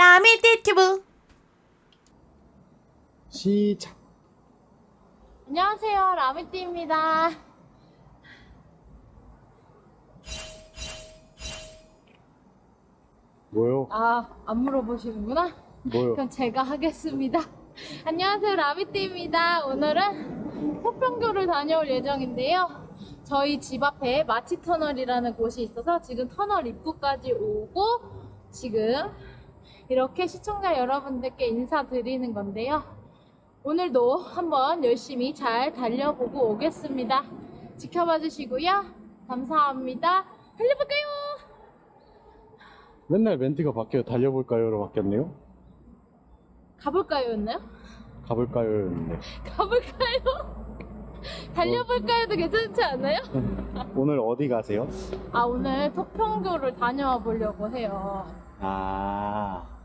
라밀 띠튜브 시작. 안녕하세요, 라미띠입니다. 뭐요? 아, 안 물어보시는구나? 뭐요? 그럼 제가 하겠습니다. 안녕하세요, 라미띠입니다. 오늘은 폭병교를 다녀올 예정인데요. 저희 집 앞에 마치 터널이라는 곳이 있어서 지금 터널 입구까지 오고 지금 이렇게 시청자 여러분들께 인사드리는 건데요. 오늘도 한번 열심히 잘 달려보고 오겠습니다. 지켜봐 주시고요. 감사합니다. 달려볼까요? 맨날 멘트가 바뀌어 달려볼까요로 바뀌었네요. 가볼까요?였나요? 가볼까요였는데. 가볼까요? 달려볼까요도 괜찮지 않아요? 오늘 어디 가세요? 아 오늘 토평교를 다녀와 보려고 해요. 아.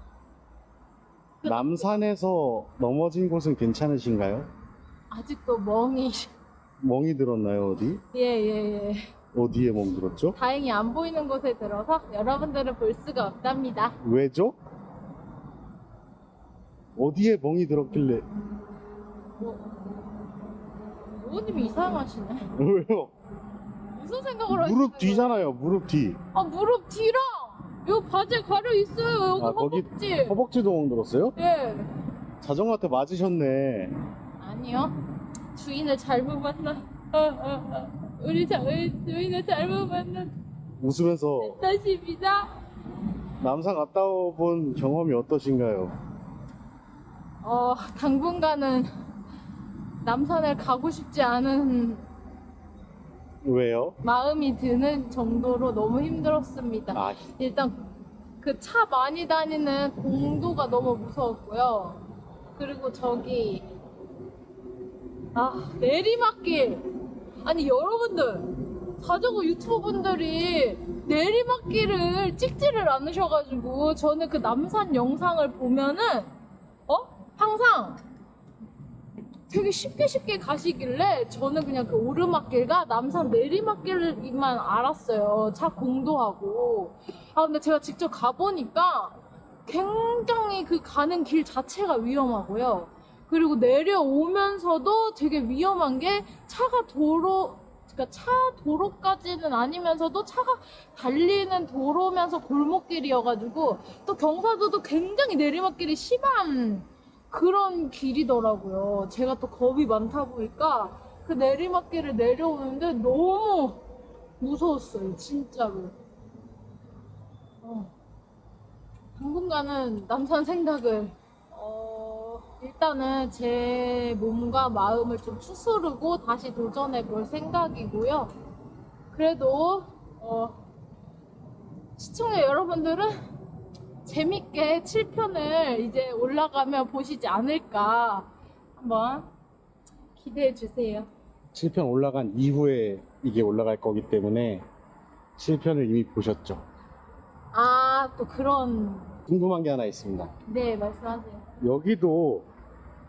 남산에서 넘어진 곳은 괜찮으신가요? 아직도 멍이 멍이 들었나요, 어디? 예예예. 어디에 멍 들었죠? 다행히 안 보이는 곳에 들어서 여러분들은 볼 수가 없답니다. 왜죠? 어디에 멍이 들었길래 부모님이 이상하시네. 왜요? 무슨 생각을 하시는 무릎 거예요? 뒤잖아요, 무릎 뒤. 아 무릎 뒤랑 요 바지에 가려 있어요. 여기 아, 거기 허벅지. 허벅지도 멍 들었어요? 예. 자전거한테 맞으셨네. 아니요. 주인을 잘못 만나. 아, 아, 아. 우리 자, 주인을 잘못 만난 웃으면서 탓입니다. 남산 갔다 온 경험이 어떠신가요? 어, 당분간은 남산을 가고 싶지 않은 왜요? 마음이 드는 정도로 너무 힘들었습니다. 아, 일단 그 차 많이 다니는 공도가 너무 무서웠고요. 그리고 저기 아 내리막길 아니 여러분들 자전거 유튜버 분들이 내리막길을 찍지를 않으셔가지고 저는 그 남산 영상을 보면은 어 항상 되게 쉽게 쉽게 가시길래 저는 그냥 그 오르막길과 남산 내리막길만 알았어요. 차 공도하고. 아, 근데 제가 직접 가보니까 굉장히 그 가는 길 자체가 위험하고요. 그리고 내려오면서도 되게 위험한 게 차가 도로, 그러니까 차 도로까지는 아니면서도 차가 달리는 도로면서 골목길이어가지고 또 경사도도 굉장히 내리막길이 심한 그런 길이더라고요. 제가 또 겁이 많다 보니까 그 내리막길을 내려오는데 너무 무서웠어요, 진짜로. 어. 당분간은 남산 생각을 어, 일단은 제 몸과 마음을 좀 추스르고 다시 도전해 볼 생각이고요. 그래도 어, 시청자 여러분들은 재밌게 7편을 이제 올라가면 보시지 않을까 한번 기대해 주세요. 7편 올라간 이후에 이게 올라갈 거기 때문에 7편을 이미 보셨죠. 아, 또 그런 궁금한 게 하나 있습니다. 네, 말씀하세요. 여기도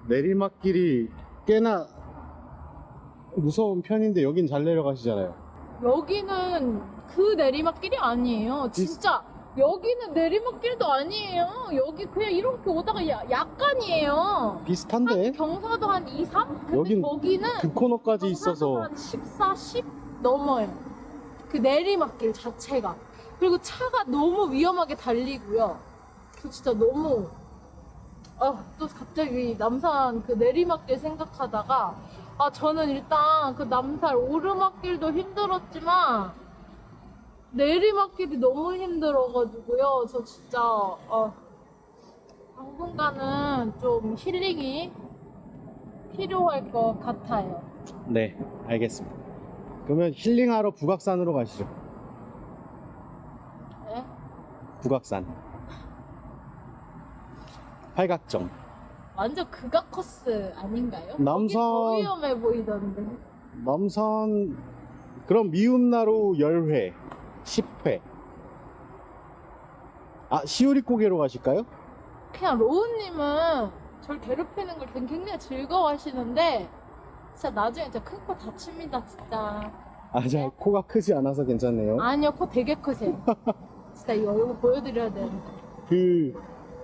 내리막길이 꽤나 무서운 편인데 여긴 잘 내려가시잖아요. 여기는 그 내리막길이 아니에요. 진짜 여기는 내리막길도 아니에요. 여기 그냥 이렇게 오다가 야, 약간이에요. 비슷한데 경사도 한 2, 3? 근데 여긴 거기는 그 코너까지 경사도 있어서 한 14, 10 넘어요. 그 내리막길 자체가. 그리고 차가 너무 위험하게 달리고요. 그 진짜 너무 아, 또 갑자기 남산 그 내리막길 생각하다가 아, 저는 일단 그 남산 오르막길도 힘들었지만 내리막길이 너무 힘들어가지고요. 저 진짜 어, 당분간은 좀 힐링이 필요할 것 같아요. 네 알겠습니다. 그러면 힐링하러 북악산으로 가시죠. 네? 북악산 팔각정 완전 극악 코스 아닌가요? 남산- 더 위험해 보이던데. 남산 그럼 미음나루 열회 10회 아 시우리고개로 가실까요? 그냥 로우님은 절 괴롭히는 걸 굉장히 즐거워하시는데 진짜 나중에 진짜 큰 코 다칩니다 진짜. 아자 코가 크지 않아서 괜찮네요. 아니요 코 되게 크세요. 진짜 이거 이거 보여드려야 되는데. 그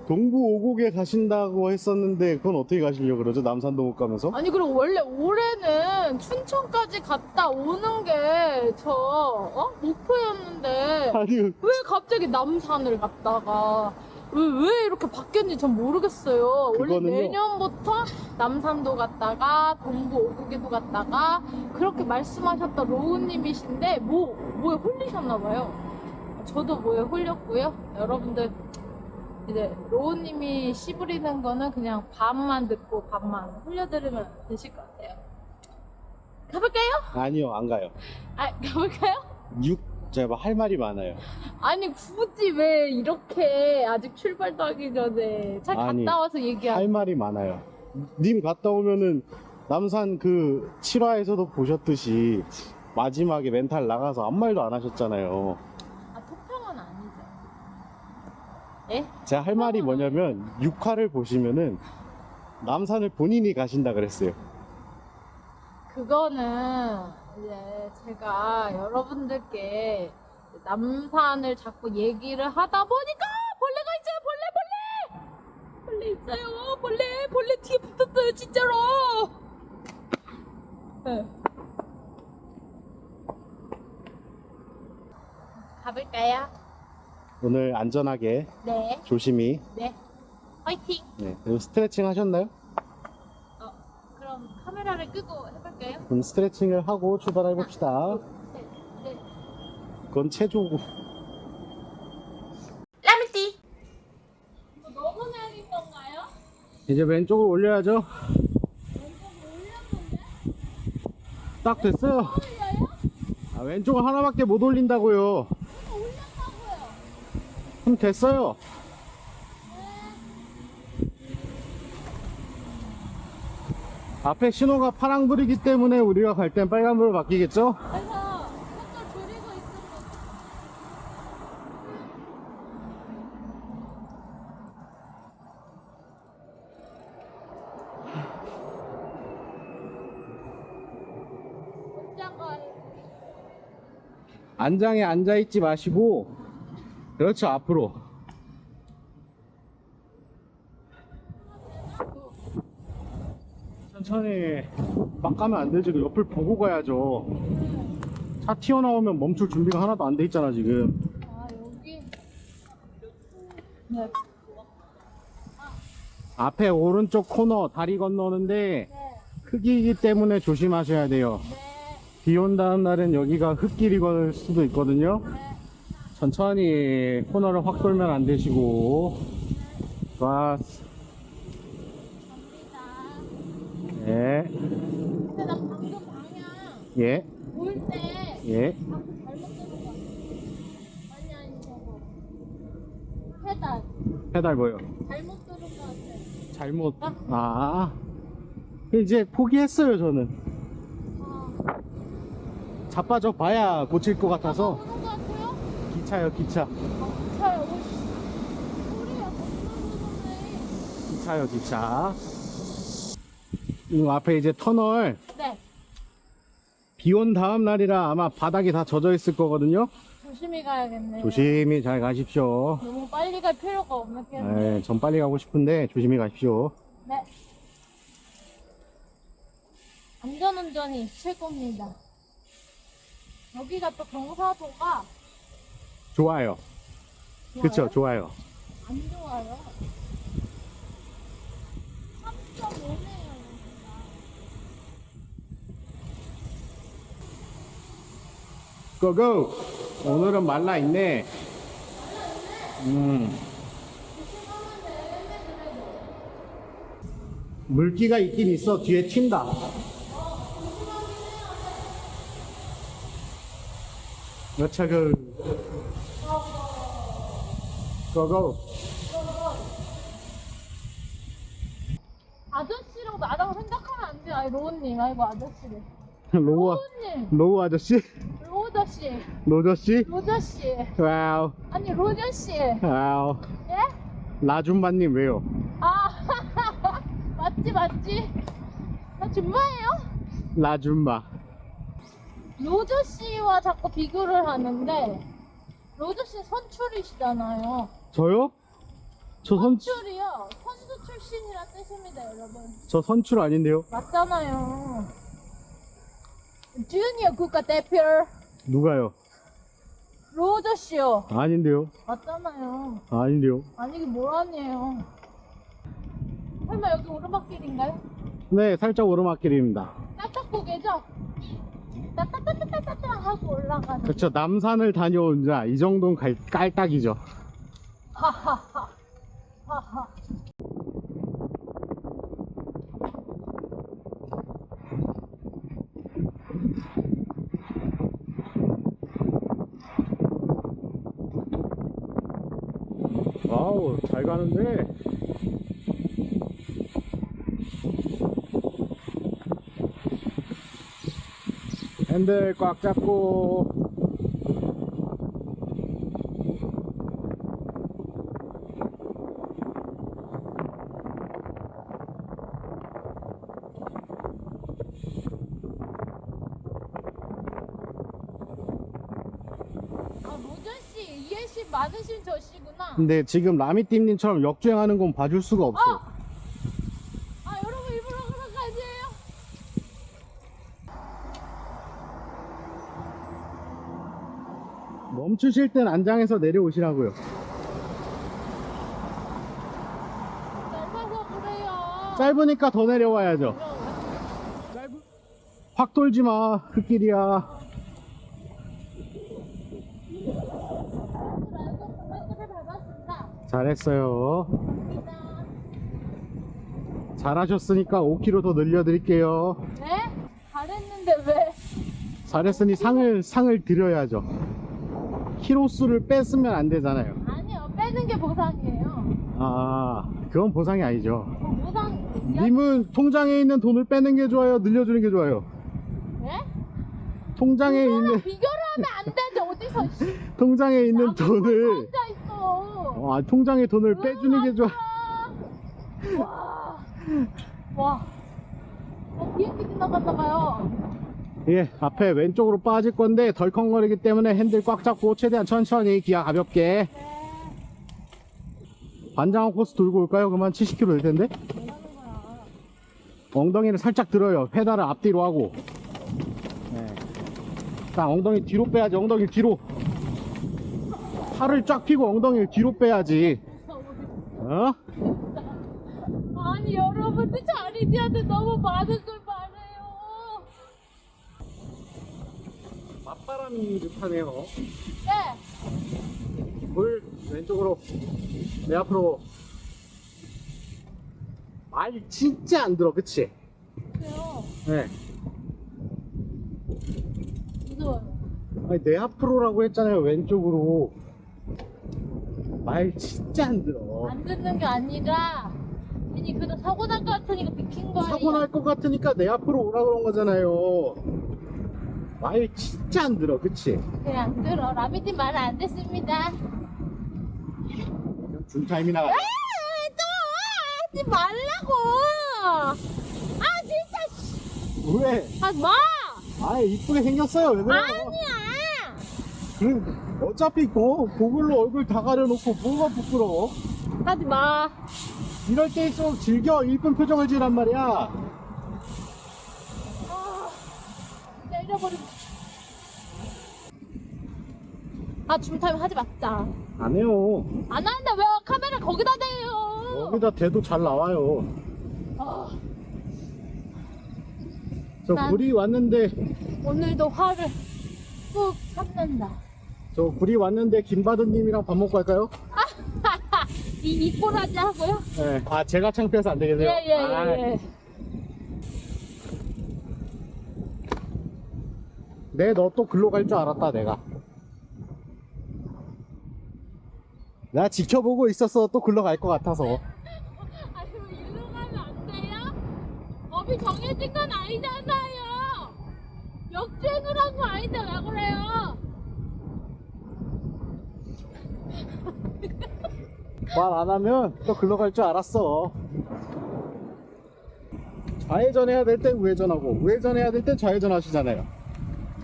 동부 오곡에 가신다고 했었는데 그건 어떻게 가시려고 그러죠? 남산도 못 가면서? 아니 그리고 원래 올해는 춘천까지 갔다 오는 게저 어? 목표였는데 아니 왜 갑자기 남산을 갔다가 왜, 왜 이렇게 바뀌었는지 전 모르겠어요. 원래 그거는요. 내년부터 남산도 갔다가 동부 오곡에도 갔다가 그렇게 말씀하셨던 로우님이신데 뭐 뭐에 홀리셨나 봐요. 저도 뭐에 홀렸고요. 여러분들 이제 로우님이 씨 부리는 거는 그냥 반만 듣고 반만 홀려들으면 되실 것 같아요. 가볼까요? 아니요 안 가요. 아 가볼까요? 6 제가 할 말이 많아요. 아니 굳이 왜 이렇게 아직 출발도 하기 전에 잘 아니, 갔다 와서 얘기하 할 말이 많아요. 님 갔다 오면은 남산 그 7화에서도 보셨듯이 마지막에 멘탈 나가서 아무 말도 안 하셨잖아요. 아 토평은 아니죠 예? 제가 할 말이 뭐냐면 6화를 보시면은 남산을 본인이 가신다 그랬어요. 그거는 이제 제가 여러분들께 남산을 자꾸 얘기를 하다 보니까 벌레가 있어요 벌레 벌레 벌레 있어요 벌레 벌레 뒤에 붙었어요 진짜로 네. 가볼까요? 오늘 안전하게 네, 조심히 네. 화이팅! 네. 그리고 스트레칭 하셨나요? 어, 그럼 카메라를 끄고 해볼까요? 그럼 스트레칭을 하고 출발해 봅시다. 네, 네. 그건 체조고. 라면띠! 이거 너무 내린 건가요? 이제 왼쪽으로 올려야죠. 왼쪽으로 올렸는데? 딱 됐어요. 올려요? 아, 왼쪽은 하나밖에 못 올린다고요. 그럼 됐어요. 앞에 신호가 파랑불이기 때문에 우리가 갈 땐 빨간불로 바뀌겠죠? 안장에 앉아있지 마시고, 그렇죠, 앞으로. 천천히 막 가면 안 되지. 그 옆을 보고 가야죠. 차 튀어나오면 멈출 준비가 하나도 안 돼 있잖아, 지금. 앞에 오른쪽 코너 다리 건너는데 네. 흙이기 때문에 조심하셔야 돼요. 네. 비온 다음 날은 여기가 흙길이 걸 수도 있거든요. 네. 천천히 코너를 확 돌면 안 되시고. 좋았어. 예, 근데 나 방금 방향 예, 볼때 예. 잘못 들은 거 같아. 아니 아니 저거 페달 페달 보여. 잘못 들은 거 같아. 잘못. 아. 이제 포기했어요, 저는. 아, 자빠져 봐야 고칠 것 같아서. 기차요, 기차. 차요. 기차요, 기차. 이 앞에 이제 터널. 네. 비 온 다음 날이라 아마 바닥이 다 젖어 있을 거거든요. 조심히 가야겠네. 조심히 잘 가십시오. 너무 빨리 갈 필요가 없겠네. 네, 전 빨리 가고 싶은데 조심히 가십시오. 네. 안전운전이 최고입니다. 여기가 또 경사도가 좋아요. 좋아요? 그쵸, 좋아요. 안 좋아요. 3.5네요, 여기가. 고고! 오늘은 말라 있네. 음. 물기가 있긴 있어. 뒤에 튄다. 여차그 고고. 아저씨라고 나라고 생각하면 안 돼요. 아니, 로우님, 아이고, 아저씨를. 로우, 로우님, 로우 아저씨? 로우저씨, 로저씨? 로저씨. 와우, 아니, 로저씨. 와우. 예? 라준마님 왜요? 아, 맞지, 맞지? 나 준마예요? 라준마. 로저 씨와 자꾸 비교를 하는데 로저 씨 선출이시잖아요. 저요? 저 선, 선출이요. 선수 출신이라 뜻입니다, 여러분. 저 선출 아닌데요? 맞잖아요. 주니어 국가대표 누가요? 로저 씨요. 아닌데요? 맞잖아요. 아닌데요? 아니긴 뭘 아니에요. 설마 여기 오르막길인가요? 네, 살짝 오르막길입니다. 따딱고개죠? 따따따따따따 하고 올라가는. 그렇죠. 남산을 다녀온 자, 이 정도는 갈, 깔딱이죠. 와우, 잘 가는데? 핸들 꽉 잡고. 아, 로저 씨, 이해심 많으신 저 씨구나. 근데 지금 라미띠님처럼 역주행하는 건 봐줄 수가 없어. 어! 아, 여러분 일부러 그런 거 아니에요? 멈추실 땐 안장에서 내려오시라고요. 짧아서 그래요. 짧으니까 더 내려와야죠. 짧은... 확 돌지 마. 흙길이야. 알고 코멘트를 밟았습니다. 잘했어요. 잘하셨으니까 5km 더 늘려드릴게요. 네? 잘했는데 왜? 잘했으니 상을 상을 드려야죠. 키로수를 뺐으면 안 되잖아요. 아니요, 빼는 게 보상이에요. 아, 그건 보상이 아니죠. 보상, 야, 님은 통장에 있는 돈을 빼는 게 좋아요, 늘려주는 게 좋아요. 네? 통장에 있는 비교를 하면 안 되지, 어디서. 씨. 통장에 있는 돈을 앉아 있어. 어, 아, 통장에 돈을 빼주는 게 좋아. 와. 와. 어, 비행기 지나갔나봐요. 예, 앞에 왼쪽으로 빠질 건데 덜컹거리기 때문에 핸들 꽉 잡고 최대한 천천히 기아 가볍게 네. 반장어 코스 돌고 올까요? 그만 70km 될 텐데. 엉덩이를 살짝 들어요. 페달을 앞뒤로 하고. 네. 딱 엉덩이 뒤로 빼야지. 엉덩이 뒤로. 팔을 쫙 펴고 엉덩이를 뒤로 빼야지. 어? 아니, 여러분들 자리디한테 너무 많은 걸 말해요. 맞바람이 듯하네요. 네. 물 왼쪽으로 내 앞으로 말 진짜 안 들어 그치? 그래요. 네 무서워요. 아니 내 앞으로라고 했잖아요 왼쪽으로 말 진짜 안 들어 안 듣는 게 아니라, 괜히 그런 사고 날 것 같으니까 비킨 거예요. 사고 날 것 같으니까 내 앞으로 오라 그런 거잖아요 말 진짜 안 들어 그치? 네, 안 들어. 라미님 말은 안 듣습니다. 줄타임이 나가 아, 또 하지 말라고. 아, 진짜. 씨. 왜? 하지 마. 아 이쁘게 생겼어요 왜 그래요? 아니야. 그 어차피 고, 고글로 얼굴 다 가려놓고 뭐가 부끄러워 하지 마. 이럴 때일수록 즐겨 이쁜 표정을 지란 말이야 아, 내려버리고. 아, 줌타임 하지 말자. 안 해요 안 하는데 왜 카메라 거기다 대요? 여기다 대도 잘 나와요 아, 저 난- 구리 왔는데 오늘도 화를 꾹 참는다. 저 구리 왔는데 김바드님이랑 밥 먹고 갈까요? 이 이꼬라지 하고요? 네. 아 제가 창피해서 안 되겠네요 예, 예, 예, 아, 예. 내너 또 글로 갈 줄 알았다 내가 나 지켜보고 있었어 또 글로 갈 것 같아서 아니, 왜 일로 가면 안 돼요? 법이 정해진 건 아니잖아요. 역주행을 한 거 아닌데 왜 그래요? 말 안 하면 또 글로 갈줄 알았어 좌회전 해야 될 땐 우회전하고 우회전 해야 될 땐 좌회전 하시잖아요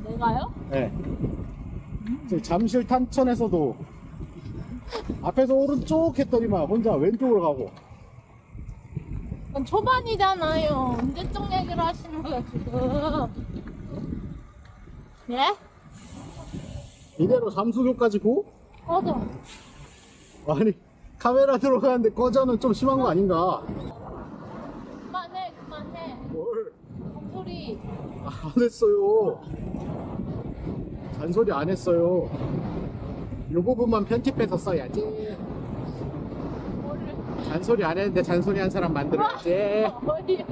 내가요? 네. 지금 잠실 탄천에서도 앞에서 오른쪽 했더니만 혼자 왼쪽으로 가고 난 초반이잖아요. 언제적 얘기를 하시는 거야, 지금. 예? 이대로 잠수교까지 고? 꺼져. 아니 카메라 들어가는데 꺼져는 좀 심한 거 아닌가 그만해, 그만해. 뭘? 소리. 안 했어요 잔소리 안 했어요 요 부분만 편집해서 써야지 뭐를. 잔소리 안 했는데 잔소리 한 사람 만들어야지 어디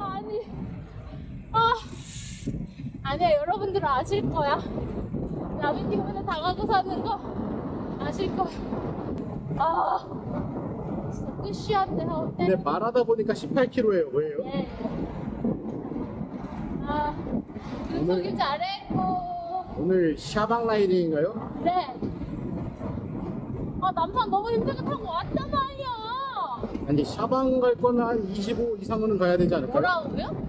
아니 아 아니야 여러분들은 아실 거야 라면팅보다 다가고 사는 거 아실 거야 아 진짜 끝이한데 어때? 근데 말하다 보니까 18kg예요 왜요? 네. 아 윤석이 잘했고 오늘 샤방 라이딩인가요? 네. 아 남산 너무 힘들게 타고 왔잖아요. 아니 샤방 갈 거면 한 25 이상은 가야 되지 않을까요? 뭐라고요?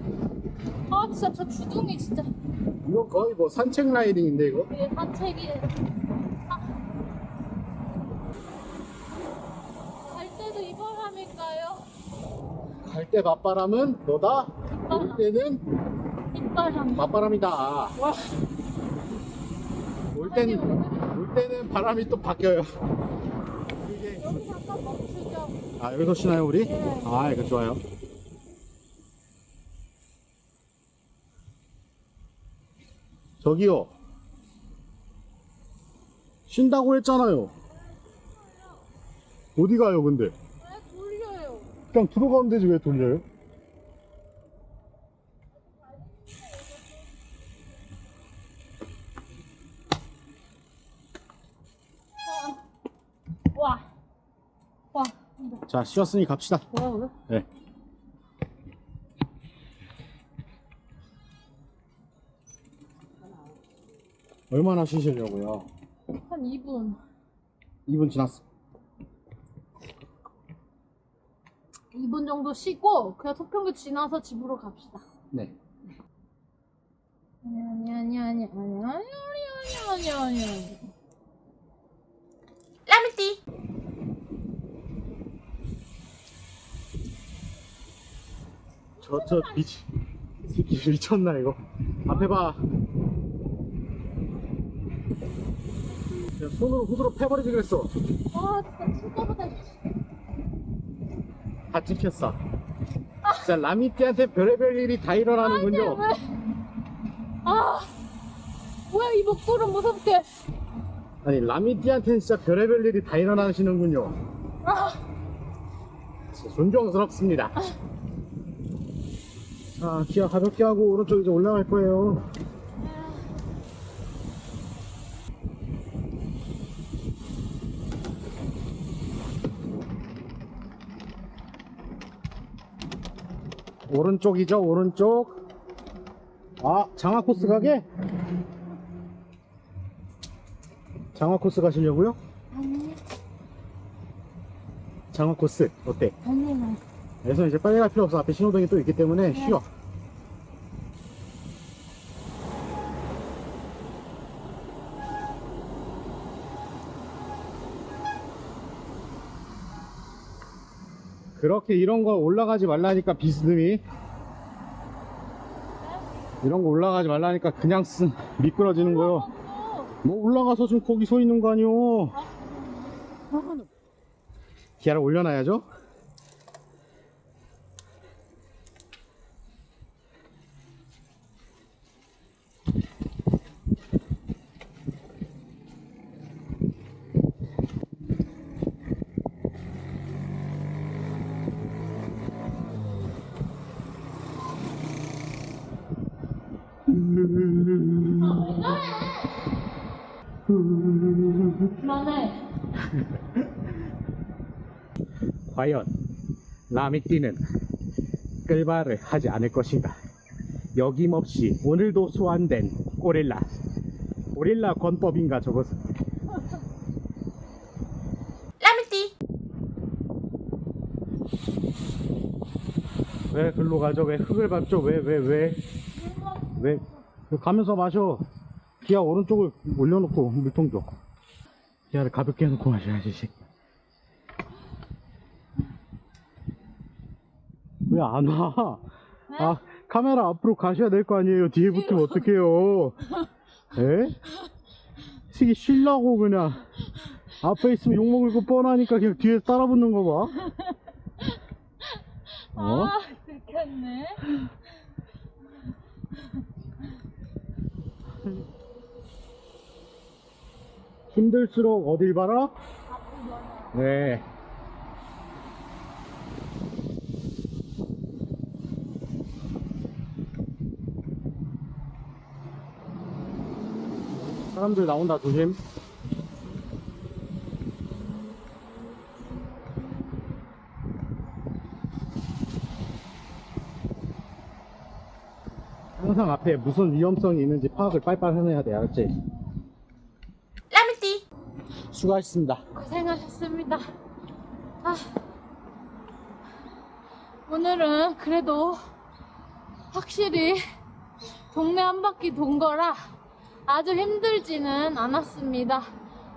아 진짜 저 주둥이 진짜 이거 거의 뭐 산책 라이딩인데 이거? 이게 산책이 아. 갈 때도 이 바람일까요? 갈 때 맞바람은 너다 올 때는 빗바람 맞바람이다 와올 아니 때는 오늘 올 때는 바람이 또 바뀌어요 이게 여기 잠깐 멈추죠 아 여기서 쉬나요 우리? 네. 아 이거 좋아요 저기요 쉰다고 했잖아요 어디 가요 근데 왜 돌려요 그냥 들어가면 되지 왜 돌려요? 와 와. 자 쉬었으니 갑시다? 네. 얼마나 쉬시려고요? 한 2분. 2분 지났어. 2분 정도 쉬고 그냥 서평교 지나서 집으로 갑시다. 네. 아니 아니 아니 아니 아니 아니 아니 아니 아니 아니. 라면띠. 저, 저, 미치, 미쳤나, 이거. 앞에 봐. 야, 손으로 후드로 패버리지 그랬어. 아 진짜 친구보다 다 찍혔어. 진짜 라미띠한테 별의별 일이 다 일어나는군요. 왜? 아 뭐야 이 목소리 무섭게 아니, 라미띠한테는 진짜 별의별 일이 다 일어나시는군요. 아 진짜 존경스럽습니다. 자, 기아 가볍게 하고 오른쪽 이제 올라갈 거예요. 오른쪽이죠, 오른쪽. 아, 장화 코스 가게? 장화 코스 가시려고요? 아니 장화 코스 어때? 그래서 이제 빨리 갈 필요 없어. 앞에 신호등이 또 있기 때문에 쉬어. 그렇게 이런 거 올라가지 말라니까 비스듬히 이런 거 올라가지 말라니까 그냥 쓴 미끄러지는 거요. 뭐 올라가서 좀 거기 서 있는 거 아니오. 기아를 올려놔야죠. 과연 라미띠는 끌바를 하지 않을 것인가? 여김없이 오늘도 소환된 고릴라. 고릴라 권법인가 저것은? 라면띠 왜 글로 가죠? 왜 흙을 밟죠? 왜 왜 왜? 왜? 가면서 마셔. 기아 오른쪽을 올려놓고 물통 줘 야를 가볍게 해놓고 마셔야지, 왜 안 와? 아, 카메라 앞으로 가셔야 될 거 아니에요. 뒤에 붙으면 어떡해요. 에? 이 새끼 쉬려고 그냥. 앞에 있으면 욕먹을 거 뻔하니까 그냥 뒤에 따라 붙는 거 봐. 어? 아, 들켰네. 힘들수록 어딜 봐라? 네. 사람들 나온다 조심. 항상 앞에 무슨 위험성이 있는지 파악을 빨빨 해내야 돼, 알았지? 라미띠! 수고하셨습니다. 고생하셨습니다. 아, 오늘은 그래도 확실히 동네 한 바퀴 돈 거라 아주 힘들지는 않았습니다.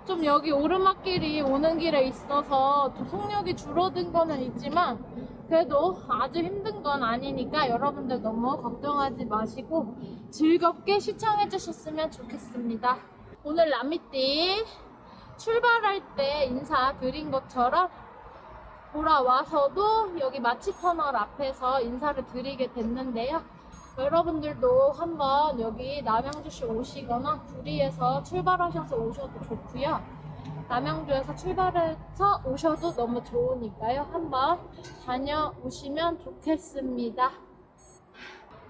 좀 여기 오르막길이 오는 길에 있어서 좀 속력이 줄어든 거는 있지만 그래도 아주 힘든 건 아니니까 여러분들 너무 걱정하지 마시고 즐겁게 시청해 주셨으면 좋겠습니다. 오늘 라미띠 출발할 때 인사드린 것처럼 돌아와서도 여기 마치 터널 앞에서 인사를 드리게 됐는데요. 여러분들도 한번 여기 남양주시 오시거나 구리에서 출발하셔서 오셔도 좋고요. 남양주에서 출발해서 오셔도 너무 좋으니까요. 한번 다녀오시면 좋겠습니다.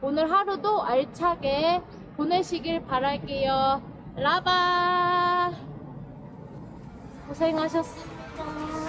오늘 하루도 알차게 보내시길 바랄게요. 라바! 고생하셨습니다.